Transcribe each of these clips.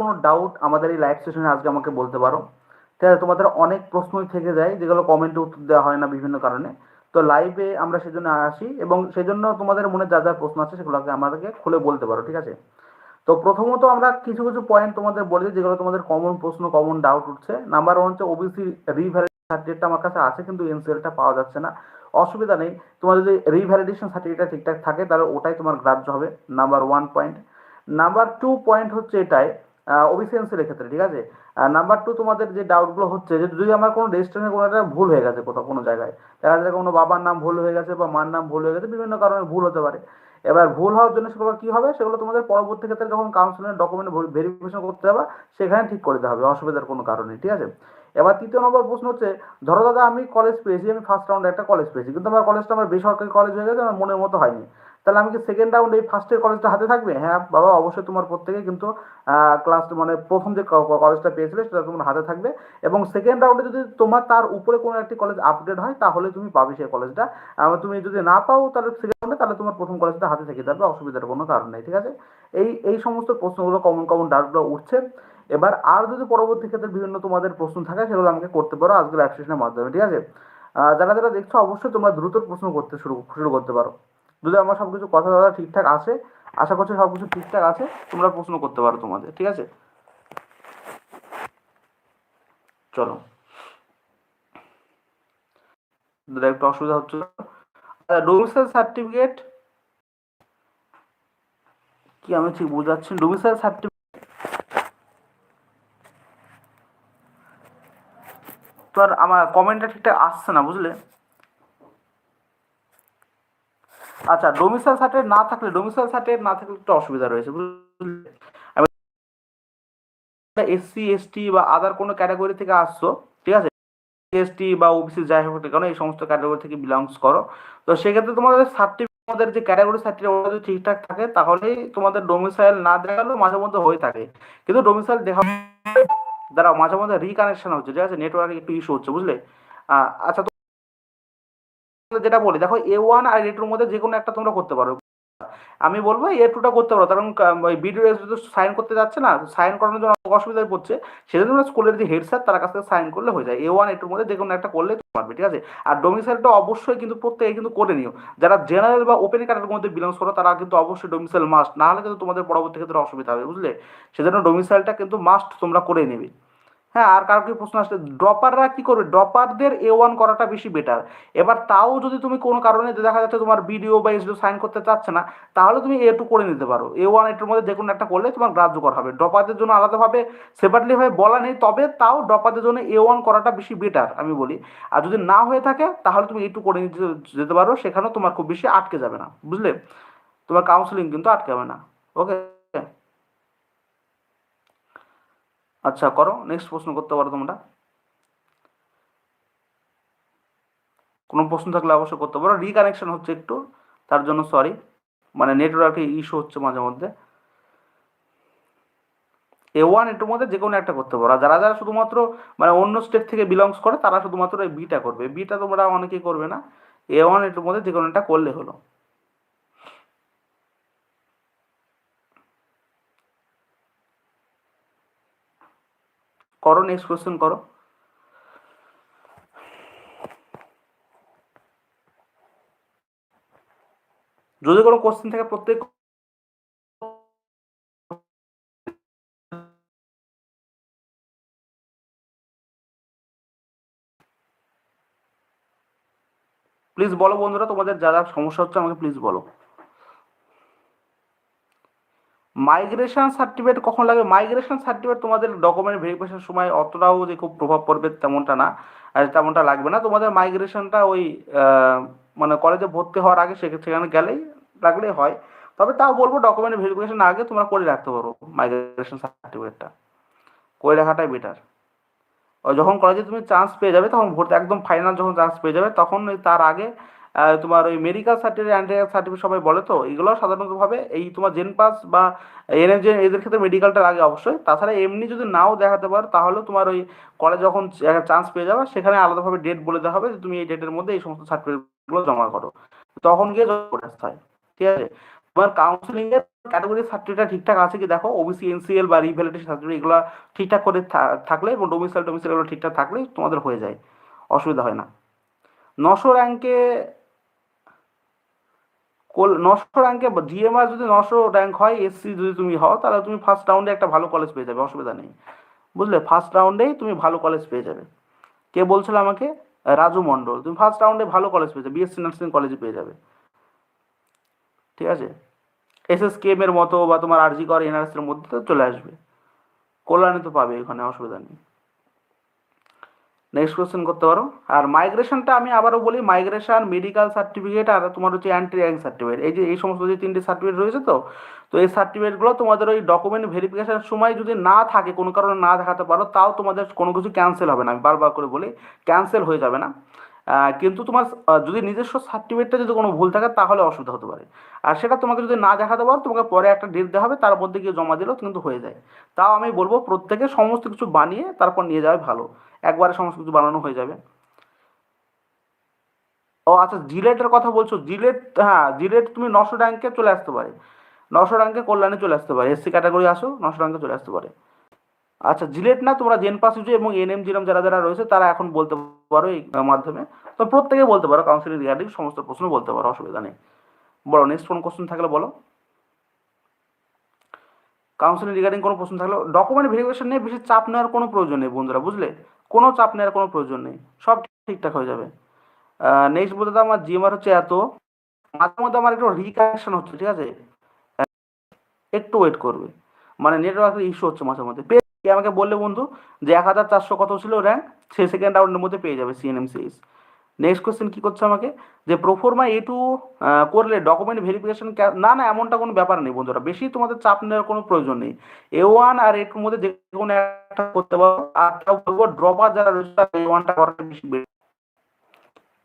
কোনো ডাউট আমাদের এই লাইভ সেশনে আজকে আমাকে বলতে পারো। ঠিক আছে তোমাদের অনেক প্রশ্নই থেকে যায়, যেগুলো কমেন্টে উত্তর দেওয়া হয় না বিভিন্ন কারণে। তো লাইভে আমরা সেজন্য আসি এবং সেজন্য তোমাদের মনে যা যা প্রশ্ন আছে সেগুলোকে আমাদেরকে খুলে বলতে পারো, ঠিক আছে? তো প্রথমত আমরা কিছু কিছু পয়েন্ট তোমাদের বলি যেগুলো তোমাদের কমন প্রশ্ন কমন ডাউট উঠছে। নাম্বার ওয়ান হচ্ছে ওবিসি রিভ্যালিডেশন সার্টিফিকেটটা আমার কাছে আছে, কিন্তু এনসিএলটা পাওয়া যাচ্ছে না। অসুবিধা নেই। তোমার যদি রিভ্যালিডেশন সার্টিফিকেটটা ঠিকঠাক থাকে, তাহলে ওটাই তোমার গ্রাহ্য হবে number one point number two point হচ্ছে এটাই ওবিসি এনসিএলের ক্ষেত্রে, ঠিক আছে? নাম্বার টু তোমাদের যে ডাউটগুলো হচ্ছে, যে যদি আমার কোনো রেজিস্ট্রেশনে কোনো একটা ভুল হয়ে গেছে কোথাও, কোনো জায়গায়, দেখা যায় কোনো বাবার নাম ভুল হয়ে গেছে বা মার নাম ভুল হয়ে গেছে, বিভিন্ন কারণে ভুল হতে পারে। এবার ভুল হওয়ার জন্য সেগুলো কি হবে? সেগুলো তোমাদের পরবর্তী ক্ষেত্রে যখন কাউন্সিলের ডকুমেন্ট ভেরিফিকেশন করতে হবে সেখানে ঠিক করে দেওয়া হবে, অসুবিধার কোনো কারণে ঠিক আছে? এবার তৃতীয় নম্বর প্রশ্ন হচ্ছে, ধরো দাদা আমি কলেজ পেয়েছি, আমি ফার্স্ট রাউন্ডে একটা কলেজ পেয়েছি, কিন্তু আমার কলেজটা আমার বেসরকারি কলেজ হয়ে গেছে, আমার মনের মতো হয়নি। তাহলে আমি কি সেকেন্ড রাউন্ড এই ফার্স্টের কলেজটা হাতে থাকবে? হ্যাঁ বাবা, অবশ্যই তোমার প্রত্যেকে কিন্তু ক্লাস মানে প্রথম যে কলেজটা পেয়েছিলে, সেটা তোমার হাতে থাকবে। এবং সেকেন্ড রাউন্ডে যদি তোমার তার উপরে কোনো একটি কলেজ আপডেট হয়, তাহলে তুমি পাবে সেই কলেজটা তুমি যদি না পাও, তাহলে সেকেন্ড রাউন্ডে তাহলে তোমার প্রথম কলেজটা হাতে থেকে যাবে, অসুবিধার কোনো কারণ নেই, ঠিক আছে? এই এই সমস্ত প্রশ্নগুলো কমন কমন ডাউটগুলো উঠছে। এবার আর যদি পরবর্তী ক্ষেত্রে বিভিন্ন তোমাদের প্রশ্ন থাকে, সেগুলো আমাকে করতে পারো আজকের লাইভ সেশনের মাধ্যমে, ঠিক আছে? যারা যারা দেখছ, অবশ্যই তোমরা দ্রুত প্রশ্ন করতে শুরু শুরু করতে পারো। যদি আমার সব কিছু কথা দাদা ঠিকঠাক আছে, আশা করছি সব কিছু ঠিকঠাক আছে, তোমরা প্রশ্ন করতে পারো তোমাদের, ঠিক আছে? চলো। একটু অসুবিধা হচ্ছে। ডোমিসাইল সার্টিফিকেট কি আমি ঠিক বুঝাচ্ছি? ডোমিসাইল সার্টিফিকেট তো আর আমার কমেন্টটা ঠিকঠাক আসছে না, বুঝলে? আচ্ছা ডোমিসাইল সার্টিফিকেট না থাকলে ডোমিসাইল সার্টিফিকেট না থাকলে একটু অসুবিধা রয়েছে, বুঝলে? এসসি এসটি বা আদার কোনো ক্যাটাগরি থেকে আসছো, ঠিক আছে? এসটি বা ওবিসি যাই হোক কেন, এই সমস্ত ক্যাটাগরি থেকে বিলংস করো। তো সেক্ষেত্রে তোমাদের সার্টিফিকেট তোমাদের যে ক্যাটাগরি সার্টিফিকেট যদি ঠিকঠাক থাকে, তাহলেই তোমাদের ডোমিসাইল না দেখালেও মাঝে মধ্যে হয়ে থাকে। কিন্তু ডোমিসাইল দেখা দ্বারা মাঝে মাঝে রিকানেকশন হচ্ছে, ঠিক আছে? নেটওয়ার্ক একটু ইস্যু হচ্ছে, বুঝলে? আচ্ছা যেটা বলি, দেখো এ ওয়ান আর এ টুর মধ্যে যে কোনো একটা তোমরা করতে পারো। আমি বলব এ টুটা করতে পারো। কারণ ভিডিও সাইন করতে যাচ্ছে না সাইন করানোর জন্য অসুবিধায় পড়ছে, সেজন্য স্কুলের যে হেড স্যার তার কাছ থেকে সাইন করলে হয়ে যায়। এ ওয়ান এ টুর মধ্যে যে কোনো একটা করলে পারবে, ঠিক আছে? আর ডোমিসাইলটা অবশ্যই কিন্তু প্রত্যেকে কিন্তু করে নিও। যারা জেনারেল বা ওপেন ক্যাটাগরির মধ্যে বিলংস করো, তারা কিন্তু অবশ্যই ডোমিসাইল মাস্ট না হলে কিন্তু তোমাদের পরবর্তী ক্ষেত্রে অসুবিধা হবে, বুঝলে? সেজন্য ডোমিসাইলটা কিন্তু মাস্ট তোমরা করে নেবে। হ্যাঁ আর কারও কি প্রশ্ন আসছে ড্রপাররা কি করবে? ড্রপারদের এ ওয়ান করাটা বেশি বেটার এবার তাও যদি তুমি কোনো কারণে দেখা যাচ্ছে তোমার বিডিও বা এসডিও সাইন করতে চাচ্ছে না, তাহলে তুমি এ টু করে নিতে পারো। এ ওয়ান এটুর মধ্যে যে কোনো একটা করলে তোমার গ্রাহ্যকর হবে। ড্রপারদের জন্য আলাদাভাবে সেপারেটলি ভাবে বলা নেই, তবে তাও ড্রপারদের জন্য এ ওয়ান করাটা বেশি বেটার আমি বলি। আর যদি না হয়ে থাকে, তাহলে তুমি এ টু করে নিতে যেতে পারো। সেখানেও তোমার খুব বেশি আটকে যাবে না, বুঝলে? তোমার কাউন্সিলিং কিন্তু আটকে যাবে না ওকে আচ্ছা করো। নেক্সট প্রশ্ন করতে পারো তোমরা। কোনো প্রশ্ন থাকলে অবশ্যই করতে পারো। রিকানেকশন হচ্ছে একটু, তার জন্য সরি মানে নেটওয়ার্কে ইস্যু হচ্ছে মাঝে মধ্যে। এ ওয়ান এটুর মধ্যে যে কোনো একটা করতে পারো। যারা যারা শুধুমাত্র মানে অন্য স্টেট থেকে বিলংস করে, তারা শুধুমাত্র এই বিটা করবে। বিটা তোমরা অনেকেই করবে না। এ ওয়ান এটুর মধ্যে যে কোনো একটা করলে হলো। করো নেক্সট কোয়েশ্চেন করো। যদি কোনো কোশ্চেন থাকে, প্রত্যেক প্লিজ বলো বন্ধুরা, তোমাদের যা যা সমস্যা হচ্ছে আমাকে প্লিজ বলো। মাইগ্রেশন সার্টিফিকেট কখন লাগবে? মাইগ্রেশন সার্টিফিকেট তোমাদের ডকুমেন্ট ভেরিফিকেশন সময় অতটাও যে খুব প্রভাব পড়বে তেমনটা না। তেমনটা লাগবে না। তোমাদের মাইগ্রেশনটা ওই মানে কলেজে ভর্তি হওয়ার আগে সেখানে গেলেই লাগলেই হয়। তবে তাও বলব ডকুমেন্ট ভেরিফিকেশন আগে তোমরা করে রাখতে পারো মাইগ্রেশন সার্টিফিকেটটা করে রাখাটাই বেটার যখন কলেজে তুমি চান্স পেয়ে যাবে, তখন ভর্তি একদম ফাইনাল যখন চান্স পেয়ে যাবে, তখন তার আগে তোমার ওই মেডিকেল সার্টিফিকেট অ্যান্ড সার্টিফিকেট সবাই বলে তো, এগুলো সাধারণতভাবে এই তোমার জেন পাস বা এনএফজে এদের ক্ষেত্রে মেডিকেলটা লাগে অবশ্যই। তাছাড়া এমনি যদি নাও দেখাতে পারো তাহলে তোমার ওই কলেজ যখন চান্স পেয়ে যাবে, সেখানে আলাদাভাবে ডেট বলে দেওয়া হবে যে তুমি এই ডেটের মধ্যে এই সমস্ত সার্টিফিকেটগুলো জমা করো। তখন গিয়ে জমা করে আসতে হয়, ঠিক আছে? তোমার কাউন্সিলিং এর ক্যাটাগরি সার্টিফিকেট ঠিকঠাক আছে কি? দেখো ওবিসি এনসিএল বা রিভ্যালিডেশন সার্টিফিকেট এগুলো ঠিকঠাক করে থাকলে এবং ডোমিসাইল ডোমিসাইল এগুলো ঠিকঠাক থাকলে তোমাদের হয়ে যায়, অসুবিধা হয় না। নশো র্যাঙ্কে নশো র্যাঙ্কে জিএমআর যদি নশো র্যাঙ্ক হয় এসসি যদি তুমি হও, তাহলে তুমি ফার্স্ট রাউন্ডে একটা ভালো কলেজ পেয়ে যাবে, অসুবিধা নেই। বুঝলে? ফার্স্ট রাউন্ডেই তুমি ভালো কলেজ পেয়ে যাবে। কে বলছিল আমাকে? রাজু মণ্ডল। তুমি ফার্স্ট রাউন্ডে ভালো কলেজ পেয়ে যাবে বিএসসি নার্সিং কলেজে পেয়ে যাবে। ঠিক আছে? এস এস কেম এর মতো বা তোমার আরজি কর এনআরএস এর মধ্যে তো চলে আসবে। কল্যাণে তো পাবে এখানে, অসুবিধা নেই। নেক্সট কোয়েশ্চেন করতে পারো। আর মাইগ্রেশনটা আমি আবারও বলি মাইগ্রেশন মেডিকেল সার্টিফিকেট আর তোমার হচ্ছে অ্যান্টি র্যাঙ্ক সার্টিফিকেট এই যে, এই সমস্ত যে তিনটে সার্টিফিকেট রয়েছে তো তো এই সার্টিফিকেটগুলো তোমাদের ওই ডকুমেন্ট ভেরিফিকেশনের সময় যদি না থাকে, কোনো কারণে না দেখাতে পারো, তাও তোমাদের কোনো কিছু ক্যান্সেল হবে না। আমি বারবার করে বলি ক্যান্সেল হয়ে যাবে না। কিন্তু তোমার যদি নিজস্ব সার্টিফিকেটটা যদি কোনো ভুল থাকে, তাহলে অসুবিধা হতে পারে। আর সেটা তোমাকে যদি না দেখাতে পারো, তোমাকে পরে একটা ডেট দেওয়া হবে, তার মধ্যে গিয়ে জমা দিলেও কিন্তু হয়ে যায়। তাও আমি বলব, প্রত্যেকে সমস্ত কিছু বানিয়ে তারপর নিয়ে যাওয়াই ভালো। একবারে সমস্ত কিছু বানানো হয়ে যাবে। ও আচ্ছা জিলেটের কথা বলছো? জিলেট হ্যাঁ জিলেট তুমি নশো র্যাঙ্কে চলে আসতে পারে। নশো র্যাঙ্কে কল্যাণে চলে আসতে পারে। এসসি ক্যাটাগরি আসো, নশো র্যাঙ্কে চলে আসতে পারে। আচ্ছা জিলেট না, তোমরা জেন পাস ইউজু এবং এনএম জিরাম যারা যারা রয়েছে, তারা এখন বলতে পারো এই মাধ্যমে। তো প্রত্যেকে বলতে পারো কাউন্সিলিং রিগার্ডিং সমস্ত প্রশ্ন বলতে পারো, অসুবিধা নেই। বলো নেক্সট কোন কোশ্চেন থাকলে বলো। কাউন্সিলিং রিগার্ডিং কোনো প্রশ্ন থাকলে ডকুমেন্ট ভেরিফিকেশন নিয়ে বেশি চাপ নেওয়ার কোনো প্রয়োজন নেই, বন্ধুরা, বুঝলে? কোনো চাপ নেওয়ার কোনো প্রয়োজন নেই, সব ঠিকঠাক হয়ে যাবে। নেক্সট বলতে তো আমার জিএমআর হচ্ছে এত, মাঝে মধ্যে আমার একটু রিকানেকশন হচ্ছে, ঠিক আছে? একটু ওয়েট করবে। মানে নেটওয়ার্কের ইস্যু হচ্ছে মাঝে মধ্যে। পেয়ে আমাকে বললে বন্ধু যে এক হাজার চারশো কত ছিল র্যাঙ্ক সে সেকেন্ড রাউন্ডের মধ্যে পেয়ে যাবে সিএনএমসিএস নেক্সট কোয়েশ্চেন কি করছে আমাকে? যে প্রোফোর্মা এ টু করলে ডকুমেন্ট ভেরিফিকেশন না না, এমনটা কোনো ব্যাপার নেই বন্ধুরা। বেশি তোমাদের চাপ নেওয়ার কোনো প্রয়োজন নেই। এ ওয়ান আর এ টুর মধ্যে যে কোনো একটা করতে পারো। আর ড্রপার যারা রয়েছে তারা এ ওয়ানটা করাটা বেশি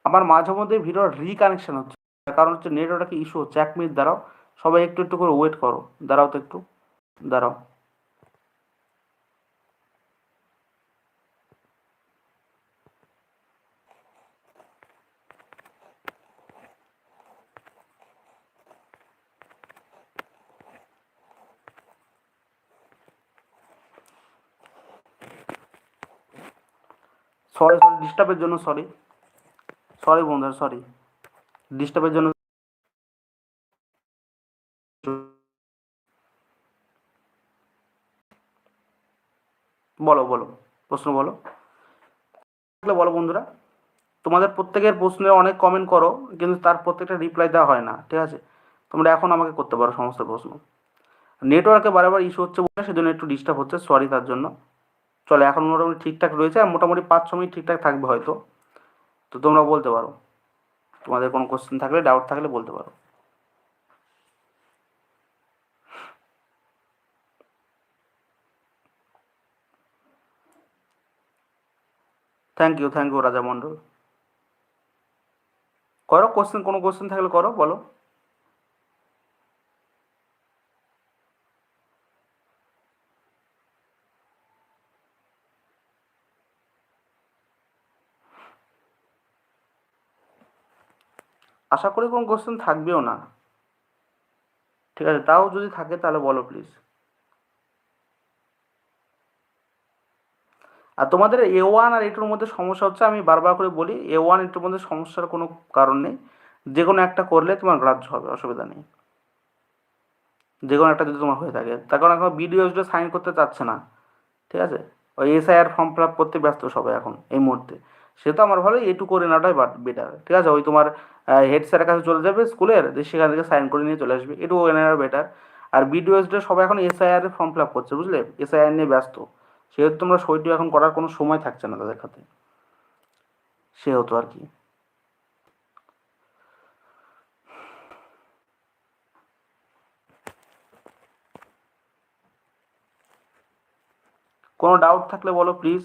আমার মাঝে মধ্যে ভিডিওর রিকানেকশন হচ্ছে। কারণ হচ্ছে নেটওয়ার্কে ইস্যু হচ্ছে। এক মিনিট দাঁড়াও। সবাই একটু একটু করে ওয়েট করো। দাঁড়াও তো একটু। দাঁড়াও। সরি সরি ডিস্টার্বের জন্য সরি সরি বন্ধুরা সরি ডিস্টার্বের জন্য বলো বলো, প্রশ্ন বলো। বলো বন্ধুরা। তোমাদের প্রত্যেকের প্রশ্নে অনেক কমেন্ট করো, কিন্তু তার প্রত্যেকটা রিপ্লাই দেওয়া হয় না, ঠিক আছে? তোমরা এখন আমাকে করতে পারো সমস্ত প্রশ্ন। নেটওয়ার্কে বারবার ইস্যু হচ্ছে বলে, সেজন্য একটু ডিস্টার্ব হচ্ছে সরি তার জন্য। চলো, এখন মোটামুটি ঠিকঠাক রয়েছে আর মোটামুটি পাঁচ ছ মিনিট ঠিকঠাক থাকবে হয়তো। তো তোমরা বলতে পারো। তোমাদের কোনো কোশ্চেন থাকলে ডাউট থাকলে বলতে পারো। থ্যাংক ইউ থ্যাংক ইউ রাজা মণ্ডল করো কোশ্চেন কোনো কোশ্চেন থাকলে করো, বলো। আশা করি কোনো কোশ্চেন থাকবেও না। ঠিক আছে, তাও যদি থাকে তাহলে বলো প্লিজ আর তোমাদের এ ওয়ান আর এটুর মধ্যে সমস্যা হচ্ছে, আমি বারবার করে বলি এ ওয়ান এটুর মধ্যে সমস্যার কোনো কারণ নেই। যে কোনো একটা করলে তোমার গ্রাহ্য হবে, অসুবিধা নেই। যে কোনো একটা যদি তোমার হয়ে থাকে। তার কারণ এখন বিডিও সাইন করতে চাচ্ছে না। ঠিক আছে? ওই এসআইআর ফর্ম ফিল আপ করতে ব্যস্ত সবাই এখন, এই মুহূর্তে। সে তো আমার ভালো এটু করে নেওয়াটাই বাট বেটার ঠিক আছে? ওই তোমার হেড স্যারের কাছে চলে যাবে স্কুলের যে সেখান থেকে সাইন করে নিয়ে চলে আসবে। এটু করে নেওয়া বেটার আর বিডিও সবাই এখন এসআইআর ফর্ম ফিল আপ করছে, বুঝলে? এসআইআর নিয়ে ব্যস্ত। সেহেতু তোমরা সইটি এখন করার কোনো সময় থাকছে না তাদের হাতে। সেহেতু আর কি। কোনো ডাউট থাকলে বলো প্লিজ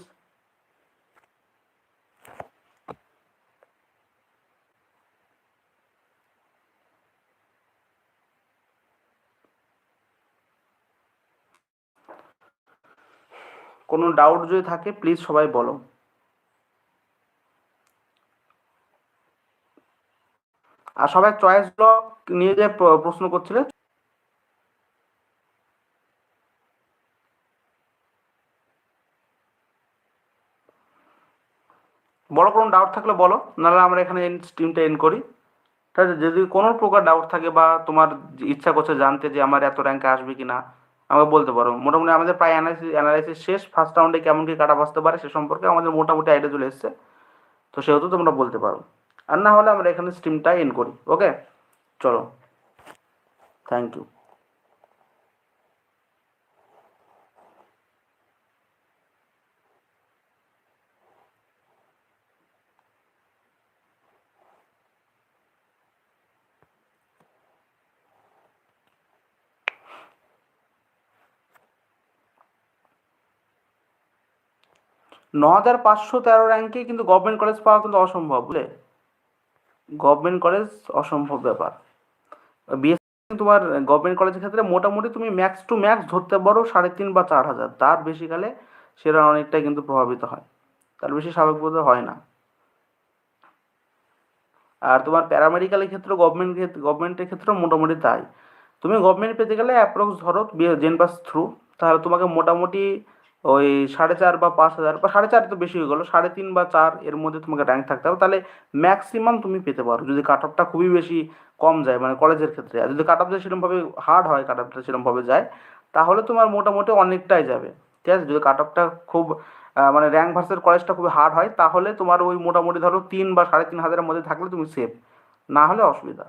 কোনো ডাউট যদি থাকে প্লিজ সবাই বলো। আর সবাই চয়েস ব্লক নিয়ে যে প্র- প্রশ্ন করছিলে? বড় কোনো ডাউট থাকলে বলো, নাহলে আমরা এখানে স্ট্রিমটা এন্ড করি। ঠিক আছে? যদি কোনো প্রকার ডাউট থাকে বা তোমার ইচ্ছা করছে জানতে যে আমার এত র্যাঙ্কে আসবে কি না আমাকে বলতে পারো। মোটামুটি আমাদের প্রায় অ্যানালাইসিস অ্যানালাইসিস শেষ ফার্স্ট রাউন্ডে কেমন কি কাটা বাঁচতে পারে সে সম্পর্কে আমাদের মোটামুটি আইডিয়া চলে এসছে। তো সেহেতু তোমরা বলতে পারো। আর না হলে আমরা এখানে স্ট্রিমটা এন করি ওকে চলো। থ্যাংক ইউ ন হাজার পাঁচশো তেরো র্যাঙ্কে কিন্তু গভর্নমেন্ট কলেজ পাওয়া কিন্তু অসম্ভব, বুঝলে? গভর্নমেন্ট কলেজ অসম্ভব ব্যাপার। বিএসসি তোমার গভর্নমেন্ট কলেজের ক্ষেত্রে মোটামুটি তুমি ম্যাক্স টু ম্যাক্স ধরতে পারো সাড়ে তিন বা চার হাজার। তার বেশি গেলে সেটা অনেকটাই কিন্তু প্রভাবিত হয়। তার বেশি স্বাভাবিকভাবে হয় না। আর তোমার প্যারামেডিক্যালের ক্ষেত্রে গভর্নমেন্ট গভর্নমেন্টের ক্ষেত্রে মোটামুটি তাই। তুমি গভর্নমেন্ট পেতে গেলে অ্যাপ্রক্স ধরো জেন পাস থ্রু তাহলে তোমাকে মোটামুটি ওই সাড়ে চার বা পাঁচ হাজার বা সাড়ে চার তো বেশি হয়ে গেলো, সাড়ে তিন বা চার এর মধ্যে তোমাকে র্যাঙ্ক থাকতে হবে, তাহলে ম্যাক্সিমাম তুমি পেতে পারো, যদি কাট অফটা খুবই বেশি কম যায় মানে কলেজের ক্ষেত্রে, আর যদি কাট অফ সেরকমভাবে হার্ড হয় কাট অফটা সেরকমভাবে যায়, তাহলে তোমার মোটামুটি অনেকটাই যাবে, ঠিক আছে? যদি কাট অফটা খুব মানে র্যাঙ্ক ভার্সের কলেজটা খুবই হার্ড হয়, তাহলে তোমার ওই মোটামুটি ধরো তিন বা সাড়ে তিন হাজারের মধ্যে থাকলে তুমি সেফ না হলে অসুবিধা।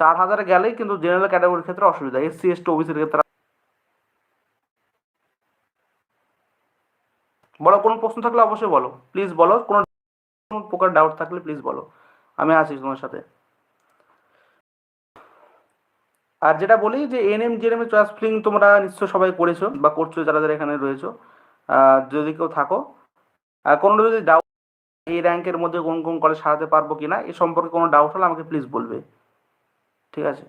চার হাজারে গেলেই কিন্তু জেনারেল ক্যাটাগরির ক্ষেত্রে অসুবিধা এসসি এসটি ওবিসির ক্ষেত্রে বলো কোনো প্রশ্ন থাকলে অবশ্যই বলো। প্লিজ বলো, কোনো প্রকার ডাউট থাকলে প্লিজ বলো। আমি আছি তোমার সাথে। আর যেটা বলি যে এনএম জেএনএম এর চয়েস ফিলিং তোমরা নিশ্চয় সবাই করেছ বা করছ, যারা যারা এখানে রয়েছো। যদি কেউ থাকো। আর কোনো যদি ডাউট এই র্যাঙ্কের মধ্যে কোন কোন কলেজ সারাতে পারব কিনা, এ সম্পর্কে কোনো ডাউট হলে আমাকে প্লিজ বলবে। ঠিক আছে?